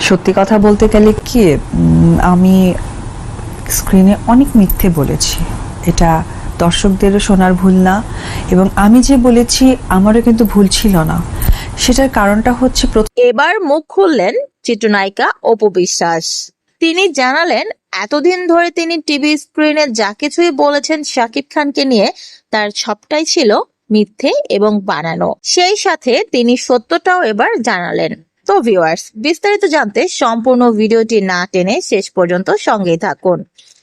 সত্যি কথা বলতে গেলে কি আমি স্ক্রিনে অনেক মিথ্যে বলেছি। এটা দর্শকদেরও শোনার ভুল না এবং আমি যে বলেছি আমারও কিন্তু ভুল ছিল না। সেটার কারণটা হচ্ছে এবার মুখ খুললেন চিত্রনায়িকা অপু বিশ্বাস। তিনি জানালেন, এতদিন ধরে তিনি টিভি স্ক্রিনে যা কিছুই বলেছেন শাকিব খানকে নিয়ে, তার সবটাই ছিল মিথ্যে এবং বানানো। সেই সাথে তিনি সত্যটাও এবার জানালেন। তো ভিউয়ার্স বিস্তারিত জানতে সম্পূর্ণ ভিডিওটি না টেনে শেষ পর্যন্ত সঙ্গেই থাকুন।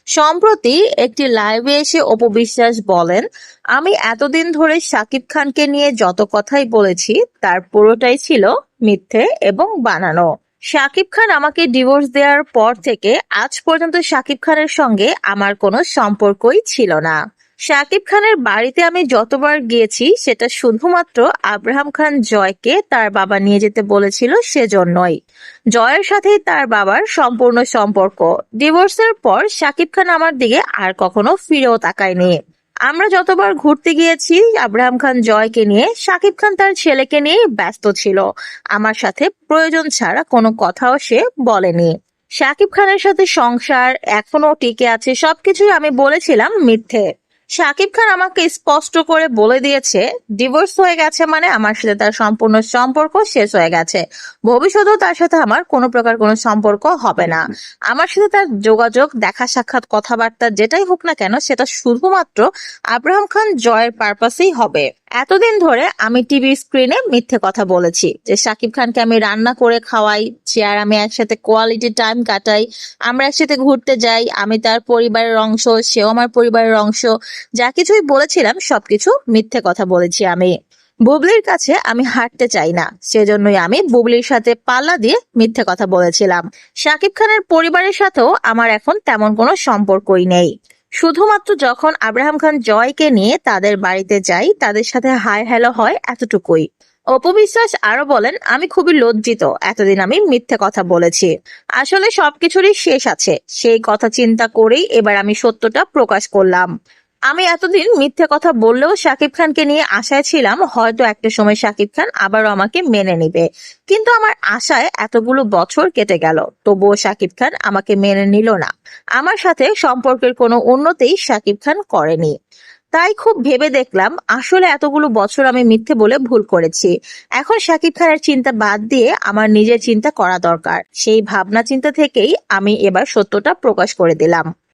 সম্প্রতি একটি লাইভে এসে অপু বিশ্বাস বলেন, আমি এতদিন ধরে শাকিব খানকে নিয়ে যত কথাই বলেছি, তার পুরোটাই ছিল মিথ্যে এবং বানানো। শাকিব খান আমাকে ডিভোর্স দেওয়ার পর থেকে আজ পর্যন্ত শাকিব খানের সঙ্গে আমার কোনো সম্পর্কই ছিল না। শাকিব খানের বাড়িতে আমি যতবার গিয়েছি, সেটা শুধুমাত্র আব্রাহাম খান জয়কে তার বাবা নিয়ে যেতে বলেছিল সেজন্যই। জয়ের সাথেই তার বাবার সম্পূর্ণ সম্পর্ক। ডিভোর্সের পর শাকিব খান আমার দিকে আর কখনো ফিরেও তাকায়নি। আমরা যতবার ঘুরতে গিয়েছি, আব্রাহাম খান জয়কে নিয়ে শাকিব খান তার ছেলেকে নিয়ে ব্যস্ত ছিল। আমার সাথে প্রয়োজন ছাড়া কোনো কথাও সে বলেনি। শাকিব খানের সাথে সংসার এখনও টিকে আছে, সবকিছুই আমি বলেছিলাম মিথ্যে। শাকিব খান আমাকে স্পষ্ট করে বলে দিয়েছে ডিভোর্স হয়ে গেছে মানে আমার সাথে তার সম্পূর্ণ সম্পর্ক শেষ হয়ে গেছে। ভবিষ্যতেও তার সাথে আমার কোনো প্রকার কোনো সম্পর্ক হবে না। আমার সাথে তার যোগাযোগ, দেখা সাক্ষাৎ, কথাবার্তা যেটাই হোক না কেন, সেটা শুধুমাত্র আব্রাহাম খান জয়ের পারপাসেই হবে। এতদিন ধরে আমি টিভি স্ক্রিনে মিথ্যে কথা বলেছি যে শাকিব খানকে আমি রান্না করে খাওয়াই আর আমি একসাথে কোয়ালিটি টাইম কাটাই, আমরা একসাথে ঘুরতে যাই, আমি তার পরিবারের অংশ, সেও আমার পরিবারের অংশ। যা কিছুই বলেছিলাম, সবকিছু মিথ্যে কথা বলেছি আমি। বুবলির কাছে আমি হাঁটতে চাই না, সেজন্যই আমি বুবলির সাথে পাল্লা দিয়ে মিথ্যে কথা বলেছিলাম। শাকিব খানের পরিবারের সাথেও আমার এখন তেমন কোনো সম্পর্কই নেই। শুধুমাত্র যখন আব্রাহাম খান জয়কে নিয়ে তাদের বাড়িতে যাই, তাদের সাথে হাই হ্যালো হয় এতটুকুই। অপবিশ্বাস আরও বলেন, আমি খুবই লজ্জিত, এতদিন আমি মিথ্যে কথা বলেছি। আসলে সবকিছুরই শেষ আছে। সেই কথা চিন্তা করেই এবার আমি সত্যটা প্রকাশ করলাম। আমি এতদিন মিথ্যে কথা বললেও শাকিব খানকে নিয়ে আশায় ছিলাম, হয়তো একটা সময় শাকিব খান আবারও আমাকে মেনে নিবে। কিন্তু আমার আশায় এতগুলো বছর কেটে গেল, তবুও শাকিব খান আমাকে মেনে নিল না। আমার সাথে সম্পর্কের কোনো উন্নতি শাকিব খান করেনি। তাই খুব ভেবে দেখলাম, আসলে এতগুলো বছর আমি মিথ্যে বলে ভুল করেছি। এখন শাকিব খানের চিন্তা বাদ দিয়ে আমার নিজের চিন্তা করা দরকার। সেই ভাবনা চিন্তা থেকেই আমি এবার সত্যটা প্রকাশ করে দিলাম।